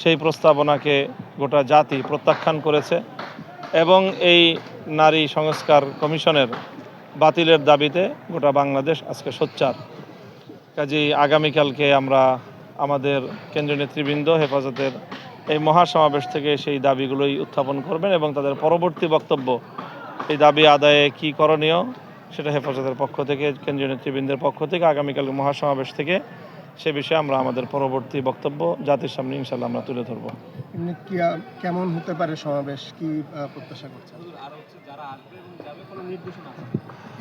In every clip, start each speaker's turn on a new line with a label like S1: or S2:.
S1: সেই প্রস্তাবনাকে গোটা জাতি প্রত্যাখ্যান করেছে এবং এই নারী সংস্কার কমিশনের বাতিলের দাবিতে গোটা বাংলাদেশ আজকে সোচ্চার। কাজেই আগামীকালকে আমরা আমাদের কেন্দ্রীয় নেতৃবৃন্দ হেফাজতের এই মহাসমাবেশ থেকে সেই দাবিগুলোই উত্থাপন করবেন এবং তাদের পরবর্তী বক্তব্য, এই দাবি আদায়ে কি করণীয় সেটা হেফাজতের পক্ষ থেকে, কেন্দ্রীয় নেতৃবৃন্দের পক্ষ থেকে আগামীকাল মহাসমাবেশ থেকে সে বিষয়ে আমরা আমাদের পরবর্তী বক্তব্য জাতির সামনে ইনশাল্লাহ আমরা তুলে ধরবো।
S2: কেমন হতে পারে সমাবেশ? কি প্রত্যাশা করছেন?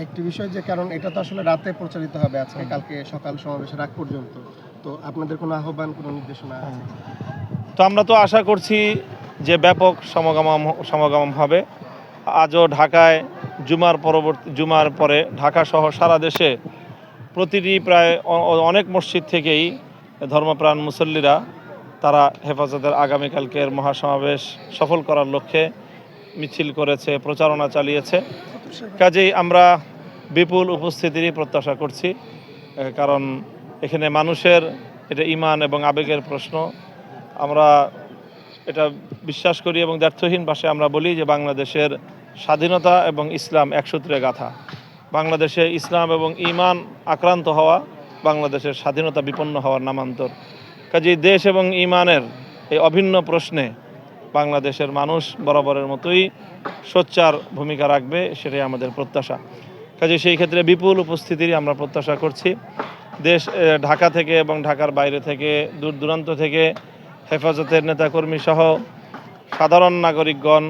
S2: একটি বিষয় যে কারণ এটা তো আসলে রাতে প্রচারিত হবে আজকে কালকে সকাল সমাবেশের আগ পর্যন্ত। তো আপনাদের কোনো আহ্বান কোনো নির্দেশনা আছে?
S1: তো আমরা তো আশা করছি যে ব্যাপক সমাগম সমাগম হবে। আজও ঢাকায় জুমার পরবর্তী জুমার পরে ঢাকা সহ সারা দেশে প্রতিটি প্রায় অনেক মসজিদ থেকেই ধর্মপ্রাণ মুসল্লিরা তারা হেফাজতের আগামীকালকের মহাসমাবেশ সফল করার লক্ষ্যে মিছিল করেছে, প্রচারণা চালিয়েছে। কাজেই আমরা বিপুল উপস্থিতিরই প্রত্যাশা করছি কারণ এখানে মানুষের এটা ইমান এবং আবেগের প্রশ্ন। আমরা এটা বিশ্বাস করি এবং ব্যর্থহীন ভাষায় আমরা বলি যে বাংলাদেশের স্বাধীনতা এবং ইসলাম একসূত্রে গাথা। বাংলাদেশে ইসলাম এবং ইমান আক্রান্ত হওয়া বাংলাদেশের স্বাধীনতা বিপন্ন হওয়ার নামান্তর। কাজেই দেশ এবং ইমানের এই অভিন্ন প্রশ্নে বাংলাদেশের মানুষ বরাবরের মতোই সোচ্চার ভূমিকা রাখবে, সেটাই আমাদের প্রত্যাশা। কাজে সেই ক্ষেত্রে বিপুল উপস্থিতিরই আমরা প্রত্যাশা করছি। দেশ ঢাকা থেকে এবং ঢাকার বাইরে থেকে, দূর দূরান্ত থেকে হেফাজতের নেতাকর্মী সহ সাধারণ নাগরিকগণ,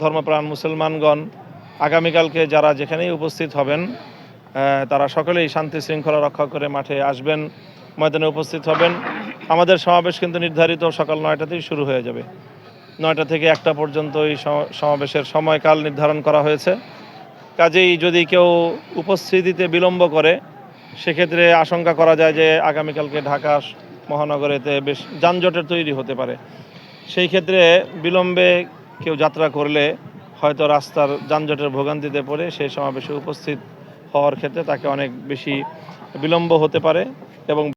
S1: ধর্মপ্রাণ মুসলমানগণ আগামীকালকে যারা যেখানেই উপস্থিত হবেন তারা সকলেই শান্তি শৃঙ্খলা রক্ষা করে মাঠে আসবেন, ময়দানে উপস্থিত হবেন। আমাদের সমাবেশ কিন্তু নির্ধারিত সকাল নয়টাতেই শুরু হয়ে যাবে। নয়টা থেকে একটা পর্যন্ত এই সমাবেশের সময়কাল নির্ধারণ করা হয়েছে। কাজেই যদি কেউ উপস্থিতিতে বিলম্ব করে, সেক্ষেত্রে আশঙ্কা করা যায় যে আগামীকালকে ঢাকা মহানগরেতে বেশ যানজটের তৈরি হতে পারে। সেই ক্ষেত্রে বিলম্বে কেউ যাত্রা করলে হয়তো রাস্তার যানজটের ভোগান্তিতে পড়ে সেই সমাবেশে উপস্থিত হওয়ার ক্ষেত্রে তাকে অনেক বেশি বিলম্ব হতে পারে এবং